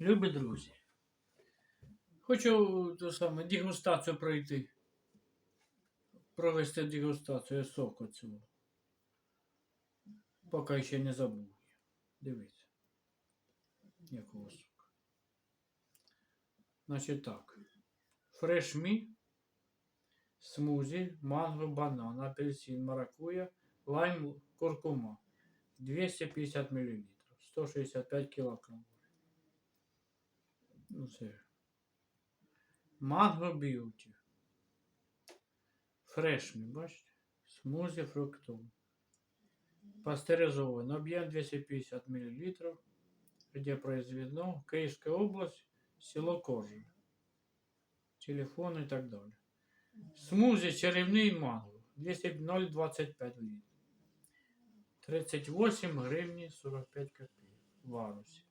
Любі друзі, хочу ту саме дегустацію пройти. Провести дегустацію соку цього. Поки ще не забув. Дивіться. Якого соку. Значить так. Фрешмі, смузі, манго, банан, апельсин, маракуя, лайм, куркума. 250 мл. 165 кілограм. Ну, це. Манго б'юті. Фрешмі, бачите? Смузі фруктом. Пастеризован. Объем 250 мл. Где произведено? Киевская область, село Кожи. Телефон и так далее. Смузи чарівний манго. 200 0,25 літрів. 38 гривні 45 копійок. В.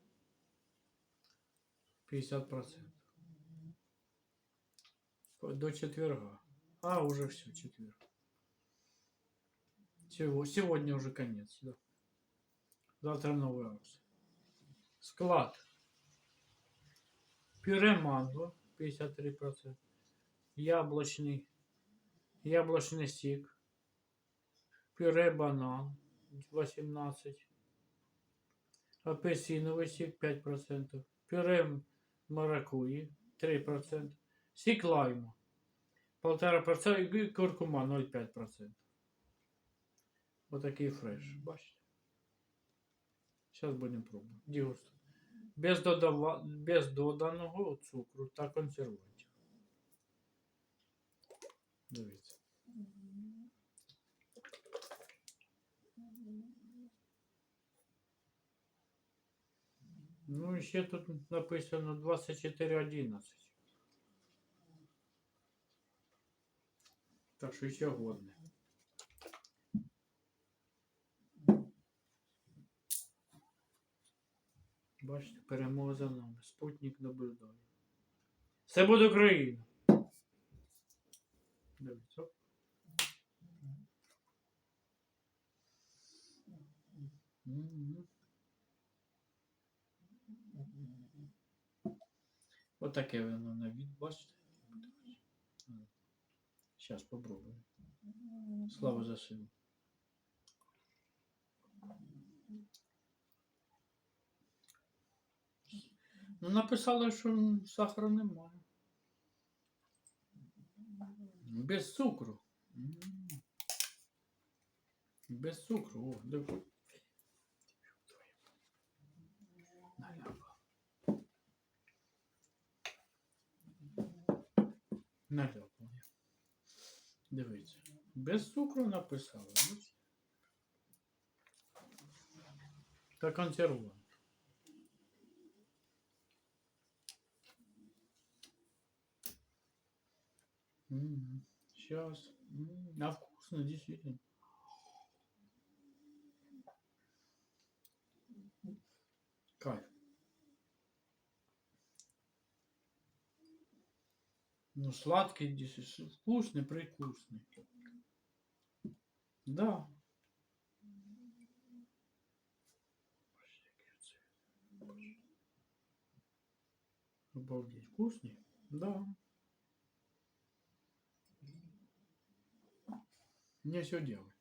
50%. До четверга. А, уже все, четверг. Сего- Сегодня уже конец, да. Завтра новый акция. Склад. Пюре манго 53%. Яблочный. Яблочный сик. Пюре банан 18. Апельсиновый сик 5%. Пюре маракуйи 3%. Сік лайму 1,5% і куркума 0,5%. Отакий фреш, бачите? Зараз будемо пробувати. Дігуст. Без, додава... Без доданого цукру та консервантів. Дивіться. Ну ще тут написано 24.11. Так що ще годне. Бачите, перемога за нами. Спутник наблюдає. Все буде Україна. Дивіться. оп. Отаке воно на від, бачите? Зараз попробуємо. Слава за силу. Ну, написали, що сахару немає. Без цукру. Без цукру. О, диви. Наляпав я. Дивіться. Без цукру написали. Та консервант. Сейчас. А вкусно, действительно. Кайф. Ну, сладкий, действительно. Вкусный, прикусный. Да. Обалдеть. Вкусный? Да. Мне все делай.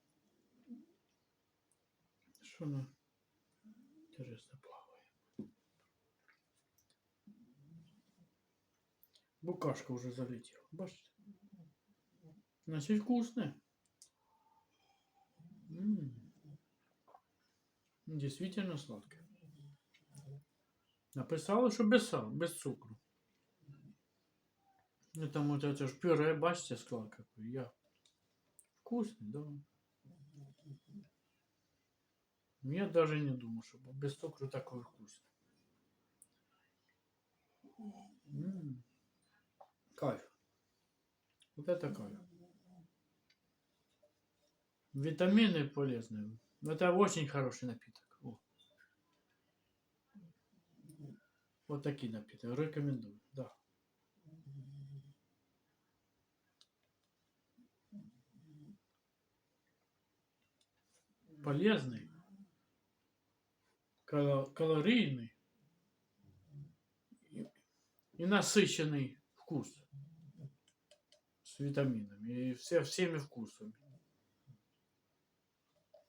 Что она интересно. Букашка уже залетела. Бачите? Значит, вкусная. М. Действительно сладкая. Написала, що без, са- без цукру. Ну там вот это ж пюре, бачите, склад какой. Я. Вкусный, да. Я даже не думал, что без цукру такой вкусный. М. Кайф. Вот это кайф. Витамины полезные. Это очень хороший напиток. О. Вот такие напитки. Рекомендую. Да. Полезный. кало- Калорийный. и насыщенный вкус с витаминами и все, всеми вкусами.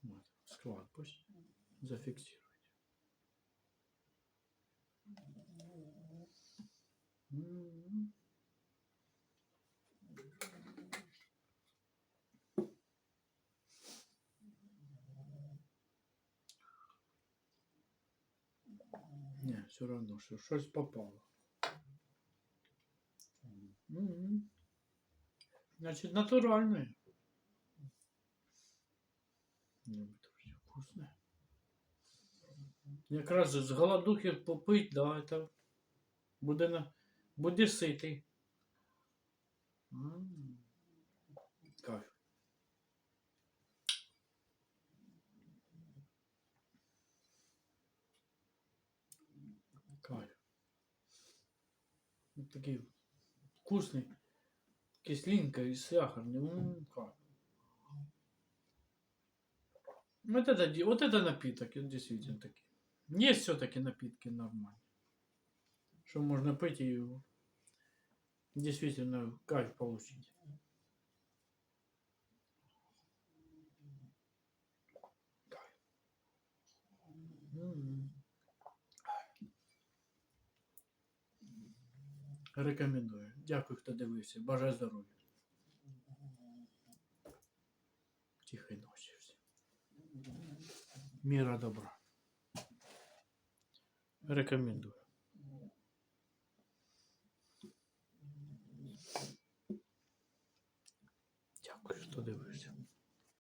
Вот, склад пусть зафиксируйте. М. Не, все равно, что щось попало. М. Значит, натуральное. Ну, это всё вкусное. Якраз з голодухи попить, да, это буде, на... буде ситий. М. Кайф. Кайф. Вот такий вкусний. Кислинка и сахарный. М, кайф. Вот это, вот это напиток, действительно такой. Есть все-таки напитки нормальные. Что можно пить и действительно кайф получить. Кайф. М. Рекомендую. Дякую, хто дивився. Бажаю здоров'я. Тихої ночі всім. Міра добра. Рекомендую. Дякую, що дивився.